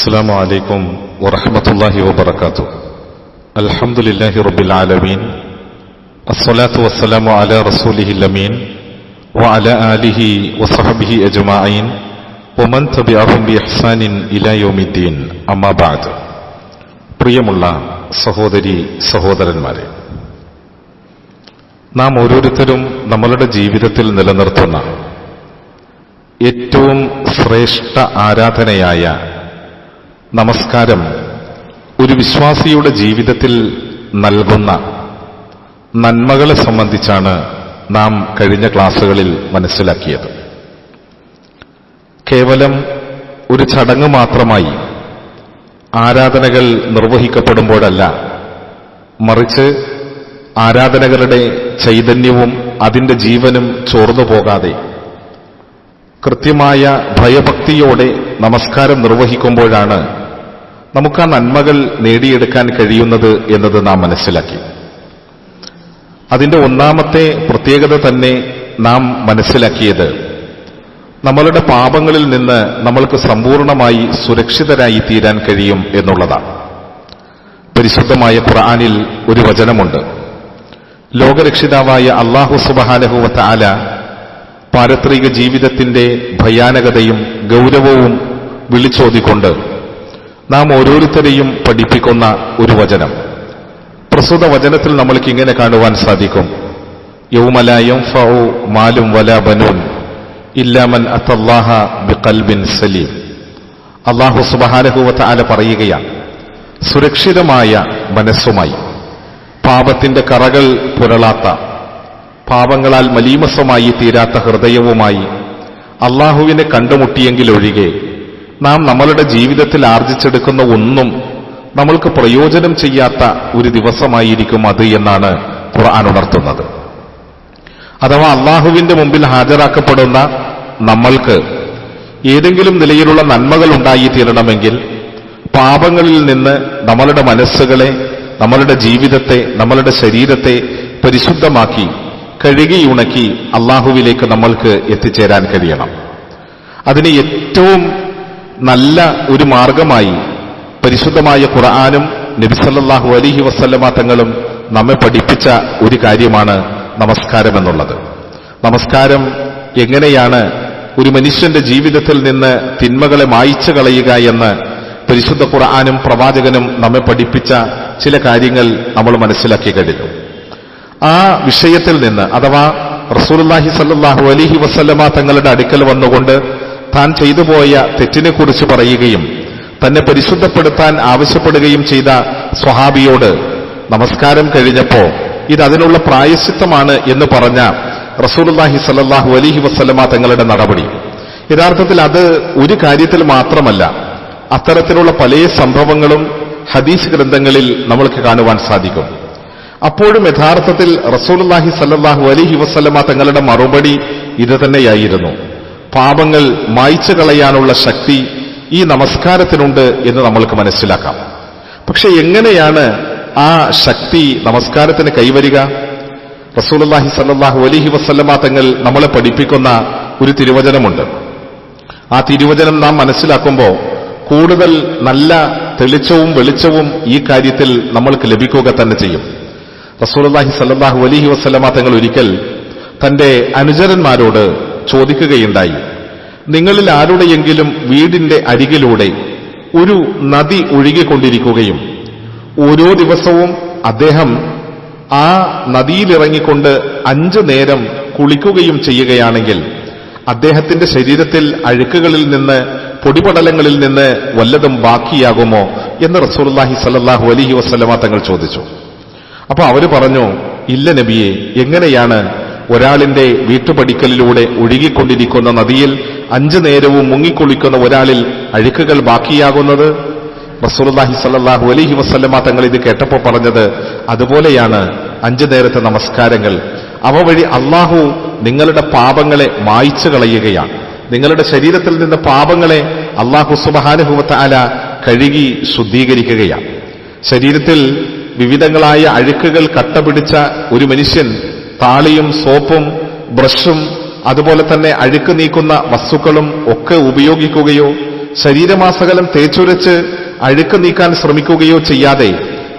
السلام عليكم ورحمة الله وبركاته الحمد لله رب العالمين الصلاة والسلام على رسوله الأمين وعلى آله وصحبه أجمعين ومن تبعهم بإحسان إلى يوم الدين أما بعد പ്രിയമുള്ള സഹോദരി സഹോദരന്മാരെ നാം ഓരോരുത്തരും നമ്മളുടെ ജീവിതത്തിൽ നിലനിർത്തുന്ന ഏറ്റവും ശ്രേഷ്ഠ ആരാധനയായ നമസ്കാരം. ഒരു വിശ്വാസിയുടെ ജീവിതത്തിൽ നൽകുന്ന നന്മകളെ സംബന്ധിച്ചാണ് നാം കഴിഞ്ഞ ക്ലാസ്സുകളിൽ മനസ്സിലാക്കിയത്. കേവലം ഒരു ചടങ്ങ് മാത്രമായി ആരാധനകൾ നിർവഹിക്കപ്പെടുമ്പോഴല്ല മറിച്ച് ആരാധനകളുടെ ചൈതന്യവും അതിന്റെ ജീവനും ചോർന്നു പോകാതെ കൃത്യമായ ഭയഭക്തിയോടെ നമസ്കാരം നിർവഹിക്കുമ്പോഴാണ് നമുക്ക് ആ നന്മകൾ നേടിയെടുക്കാൻ കഴിയുന്നത് എന്നത് നാം മനസ്സിലാക്കി. അതിന്റെ ഒന്നാമത്തെ പ്രത്യേകത തന്നെ നാം മനസ്സിലാക്കിയത് നമ്മളുടെ പാപങ്ങളിൽ നിന്ന് നമ്മൾക്ക് സമ്പൂർണമായി സുരക്ഷിതരായി തീരാൻ കഴിയും എന്നുള്ളതാണ്. പരിശുദ്ധമായ ഖുർആാനിൽ ഒരു വചനമുണ്ട്. ലോകരക്ഷിതാവായ അള്ളാഹു സുബഹാനഹുവത്ത ആല പാരത്രിക ജീവിതത്തിന്റെ ഭയാനകതയും ഗൗരവവും വിളിച്ചോതിക്കൊണ്ട് നാം ഓരോരുത്തരെയും പഠിപ്പിക്കുന്ന ഒരു വചനം. പ്രസ്തുത വചനത്തിൽ നമ്മൾക്ക് ഇങ്ങനെ കാണുവാൻ സാധിക്കും. യൗമലായം ഫൗ മാലും വല ബനൂൻ ഇല്ലാമൻ അത്തല്ലാഹ ബി ബിഖൽബിൻ സലീം. അള്ളാഹു സുബഹാനഹൂവത്ത് ആല പറയുകയാണ് സുരക്ഷിതമായ മനസ്സുമായി. പാപത്തിന്റെ കറകൾ പുരളാത്ത പാപങ്ങളാൽ മലീമസമായി തീരാത്ത ഹൃദയവുമായി അള്ളാഹുവിനെ കണ്ടുമുട്ടിയെങ്കിലൊഴികെ നാം നമ്മളുടെ ജീവിതത്തിൽ ആർജിച്ചെടുക്കുന്ന ഒന്നും നമ്മൾക്ക് പ്രയോജനം ചെയ്യാത്ത ഒരു ദിവസമായിരിക്കും അത് എന്നാണ് ഖുർആൻ ഉണർത്തുന്നത്. അഥവാ അള്ളാഹുവിന്റെ മുമ്പിൽ ഹാജരാക്കപ്പെടുന്ന നമ്മൾക്ക് ഏതെങ്കിലും നിലയിലുള്ള നന്മകൾ ഉണ്ടായി തീരണമെങ്കിൽ പാപങ്ങളിൽ നിന്ന് നമ്മളുടെ മനസ്സുകളെ നമ്മളുടെ ജീവിതത്തെ നമ്മളുടെ ശരീരത്തെ പരിശുദ്ധമാക്കി കഴുകിയുണക്കി അള്ളാഹുവിലേക്ക് നമ്മൾക്ക് എത്തിച്ചേരാൻ കഴിയണം. അതിന് ഏറ്റവും നല്ല ഒരു മാർഗമായി പരിശുദ്ധമായ ഖുർആാനും നബിസല്ലാഹു അലിഹി വസ്ല്ലമ തങ്ങളും നമ്മെ പഠിപ്പിച്ച ഒരു കാര്യമാണ് നമസ്കാരം എന്നുള്ളത്. നമസ്കാരം എങ്ങനെയാണ് ഒരു മനുഷ്യന്റെ ജീവിതത്തിൽ നിന്ന് തിന്മകളെ മായിച്ചു കളയുക എന്ന് പരിശുദ്ധ ഖുർആാനും പ്രവാചകനും നമ്മെ പഠിപ്പിച്ച ചില കാര്യങ്ങൾ നമ്മൾ മനസ്സിലാക്കി കഴിഞ്ഞു. ആ വിഷയത്തിൽ നിന്ന് അഥവാ റസൂലുല്ലാഹി സല്ലാഹു അലിഹി വസ്ല്ലമ തങ്ങളുടെ അടുക്കൽ വന്നുകൊണ്ട് താൻ ചെയ്തുപോയ തെറ്റിനെക്കുറിച്ച് പറയുകയും തന്നെ പരിശുദ്ധപ്പെടുത്താൻ ആവശ്യപ്പെടുകയും ചെയ്ത സ്വഹാബിയോട് നമസ്കാരം കഴിഞ്ഞപ്പോ ഇത് അതിനുള്ള പ്രായശ്ചിത്തമാണ് എന്ന് പറഞ്ഞ റസൂലുല്ലാഹി സല്ലാഹു അലിഹി വസ്ലമ തങ്ങളുടെ നടപടി. യഥാർത്ഥത്തിൽ അത് ഒരു കാര്യത്തിൽ മാത്രമല്ല അത്തരത്തിലുള്ള പല സംഭവങ്ങളും ഹദീസ് ഗ്രന്ഥങ്ങളിൽ നമ്മൾക്ക് കാണുവാൻ സാധിക്കും. അപ്പോഴും യഥാർത്ഥത്തിൽ റസൂലുല്ലാഹി സല്ലാഹു അലിഹി വസ്ലമ തങ്ങളുടെ മറുപടി ഇത് തന്നെയായിരുന്നു. പാപങ്ങൾ മായ്ച്ചു കളയാനുള്ള ശക്തി ഈ നമസ്കാരത്തിനുണ്ട് എന്ന് നമ്മൾക്ക് മനസ്സിലാക്കാം. പക്ഷെ എങ്ങനെയാണ് ആ ശക്തി നമസ്കാരത്തിന് കൈവരിക? റസൂലുല്ലാഹി സല്ലാഹു അലഹി വസ്ലമ തങ്ങൾ നമ്മളെ പഠിപ്പിക്കുന്ന ഒരു തിരുവചനമുണ്ട്. ആ തിരുവചനം നാം മനസ്സിലാക്കുമ്പോൾ കൂടുതൽ നല്ല തെളിച്ചവും വെളിച്ചവും ഈ കാര്യത്തിൽ നമ്മൾക്ക് ലഭിക്കുക തന്നെ ചെയ്യും. റസൂലി സല്ലാഹു അലഹി വസ്ലമ തങ്ങൾ ഒരിക്കൽ തന്റെ അനുചരന്മാരോട് ചോദിക്കുകയുണ്ടായി. നിങ്ങളിൽ ആരുടെയെങ്കിലും വീടിന്റെ അരികിലൂടെ ഒരു നദി ഒഴുകിക്കൊണ്ടിരിക്കുകയും ഓരോ ദിവസവും അദ്ദേഹം ആ നദിയിലിറങ്ങിക്കൊണ്ട് അഞ്ചു നേരം കുളിക്കുകയും ചെയ്യുകയാണെങ്കിൽ അദ്ദേഹത്തിന്റെ ശരീരത്തിൽ അഴുക്കുകളിൽ നിന്ന് പൊടിപടലങ്ങളിൽ നിന്ന് വല്ലതും ബാക്കിയാകുമോ എന്ന് റസൂർലാഹി സല്ലാഹു അലഹി വസ്ലമ തങ്ങൾ ചോദിച്ചു. അപ്പൊ അവർ പറഞ്ഞു ഇല്ല നബിയെ എങ്ങനെയാണ് ഒരാളിന്റെ വീട്ടുപടിക്കലിലൂടെ ഒഴുകിക്കൊണ്ടിരിക്കുന്ന നദിയിൽ അഞ്ചു നേരവും മുങ്ങിക്കുളിക്കുന്ന ഒരാളിൽ അഴുക്കുകൾ ബാക്കിയാകുന്നത്? റസൂർലാഹി സല്ലാഹു അലഹി വസ്ലമ തങ്ങൾ ഇത് കേട്ടപ്പോൾ പറഞ്ഞത് അതുപോലെയാണ് അഞ്ചു നേരത്തെ നമസ്കാരങ്ങൾ. അവ വഴി അള്ളാഹു നിങ്ങളുടെ പാപങ്ങളെ മായ്ച്ചു കളയുകയാണ്. നിങ്ങളുടെ ശരീരത്തിൽ നിന്ന് പാപങ്ങളെ അള്ളാഹു സുബഹാനുഭവത്താല കഴുകി ശുദ്ധീകരിക്കുകയാണ്. ശരീരത്തിൽ വിവിധങ്ങളായ അഴുക്കുകൾ കട്ടപിടിച്ച ഒരു മനുഷ്യൻ താളിയും സോപ്പും ബ്രഷും അതുപോലെ തന്നെ അഴുക്ക് നീക്കുന്ന വസ്തുക്കളും ഒക്കെ ഉപയോഗിക്കുകയോ ശരീരമാസകലം തേച്ചുരച്ച് അഴുക്ക് നീക്കാൻ ശ്രമിക്കുകയോ ചെയ്യാതെ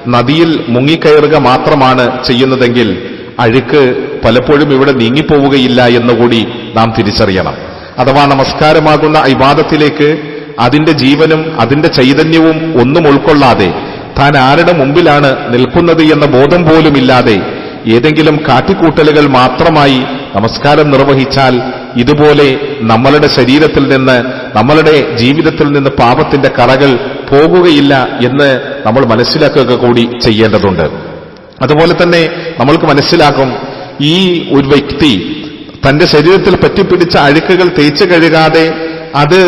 നദിയിൽ മുങ്ങിക്കയറുക മാത്രമാണ് ചെയ്യുന്നതെങ്കിൽ അഴുക്ക് പലപ്പോഴും ഇവിടെ നീങ്ങിപ്പോവുകയില്ല എന്നുകൂടി നാം തിരിച്ചറിയണം. അഥവാ നമസ്കാരമാകുന്ന ഇബാദത്തിലേക്ക് അതിന്റെ ജീവനും അതിന്റെ ചൈതന്യവും ഒന്നും ഉൾക്കൊള്ളാതെ താൻ ആരുടെ മുമ്പിലാണ് നിൽക്കുന്നത് എന്ന ബോധം പോലുമില്ലാതെ ഏതെങ്കിലും കാട്ടിക്കൂട്ടലുകൾ മാത്രമായി നമസ്കാരം നിർവഹിച്ചാൽ ഇതുപോലെ നമ്മളുടെ ശരീരത്തിൽ നിന്ന് നമ്മളുടെ ജീവിതത്തിൽ നിന്ന് പാപത്തിന്റെ കറകൾ പോകുകയില്ല എന്ന് നമ്മൾ മനസ്സിലാക്കുക കൂടി ചെയ്യേണ്ടതുണ്ട്. അതുപോലെ തന്നെ നമ്മൾക്ക് മനസ്സിലാക്കും ഈ ഒരു വ്യക്തി തന്റെ ശരീരത്തിൽ പറ്റിപ്പിടിച്ച അഴുക്കുകൾ തേച്ചു കഴുകാതെ അത്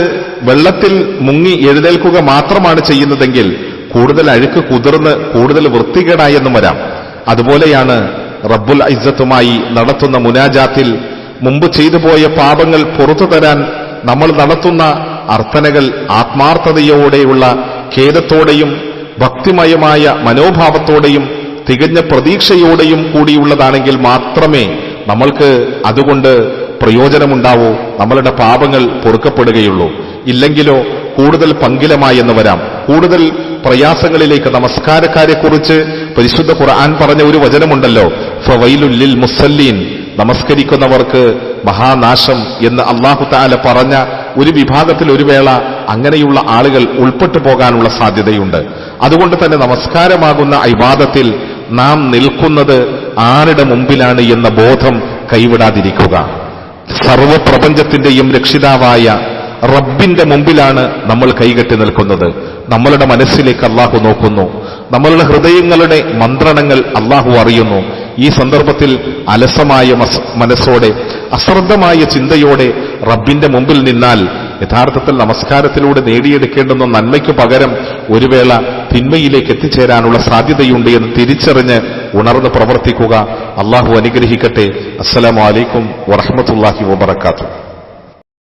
വെള്ളത്തിൽ മുങ്ങി എഴുന്നേൽക്കുക മാത്രമാണ് ചെയ്യുന്നതെങ്കിൽ കൂടുതൽ അഴുക്ക് കുതിർന്ന് കൂടുതൽ വൃത്തികേടായി എന്നും വരാം. അതുപോലെയാണ് റബ്ബുൽ ഐസത്തുമായി നടത്തുന്ന മുനാജാത്തിൽ മുമ്പ് ചെയ്തു പോയ പാപങ്ങൾ പുറത്തു തരാൻ നമ്മൾ നടത്തുന്ന അർത്ഥനകൾ ആത്മാർത്ഥതയോടെയുള്ള ഖേദത്തോടെയും ഭക്തിമയമായ മനോഭാവത്തോടെയും തികഞ്ഞ പ്രതീക്ഷയോടെയും കൂടിയുള്ളതാണെങ്കിൽ മാത്രമേ നമ്മൾക്ക് അതുകൊണ്ട് പ്രയോജനമുണ്ടാവൂ. നമ്മളുടെ പാപങ്ങൾ പൊറുക്കപ്പെടുകയുള്ളൂ. ഇല്ലെങ്കിലോ കൂടുതൽ പങ്കിലമായി എന്ന് വരാം. കൂടുതൽ പ്രയാസങ്ങളിലേക്ക് നമസ്കാരക്കാരെക്കുറിച്ച് പരിശുദ്ധ ഖുർആൻ പറഞ്ഞ ഒരു വചനമുണ്ടല്ലോ. ഫവൈലുല്ലിൽ മുസല്ലീൻ നമസ്കരിക്കുന്നവർക്ക് മഹാനാശം എന്ന് അള്ളാഹു താല പറഞ്ഞ ഒരു വിഭാഗത്തിൽ ഒരു വേള അങ്ങനെയുള്ള ആളുകൾ ഉൾപ്പെട്ടു പോകാനുള്ള സാധ്യതയുണ്ട്. അതുകൊണ്ട് തന്നെ നമസ്കാരമാകുന്ന ഇബാദത്തിൽ നാം നിൽക്കുന്നത് ആരുടെ മുമ്പിലാണ് എന്ന ബോധം കൈവിടാതിരിക്കുക. സർവപ്രപഞ്ചത്തിന്റെയും രക്ഷിതാവായ റബ്ബിന്റെ മുമ്പിലാണ് നമ്മൾ കൈകെട്ടി നിൽക്കുന്നത്. നമ്മളുടെ മനസ്സിലേക്ക് അള്ളാഹു നോക്കുന്നു. നമ്മളുടെ ഹൃദയങ്ങളുടെ മന്ത്രണങ്ങൾ അള്ളാഹു അറിയുന്നു. ഈ സന്ദർഭത്തിൽ അലസമായ മനസ്സോടെ അശ്രദ്ധമായ ചിന്തയോടെ റബ്ബിന്റെ മുമ്പിൽ നിന്നാൽ യഥാർത്ഥത്തിൽ നമസ്കാരത്തിലൂടെ നേടിയെടുക്കേണ്ടുന്ന നന്മയ്ക്ക് പകരം ഒരു വേള തിന്മയിലേക്ക് എത്തിച്ചേരാനുള്ള സാധ്യതയുണ്ട് എന്ന് തിരിച്ചറിഞ്ഞ് ഉണർന്ന് പ്രവർത്തിക്കുക. അള്ളാഹു അനുഗ്രഹിക്കട്ടെ. അസ്സലാമു അലൈക്കും വറഹമത്തല്ലാഹി വബർക്കാത്തു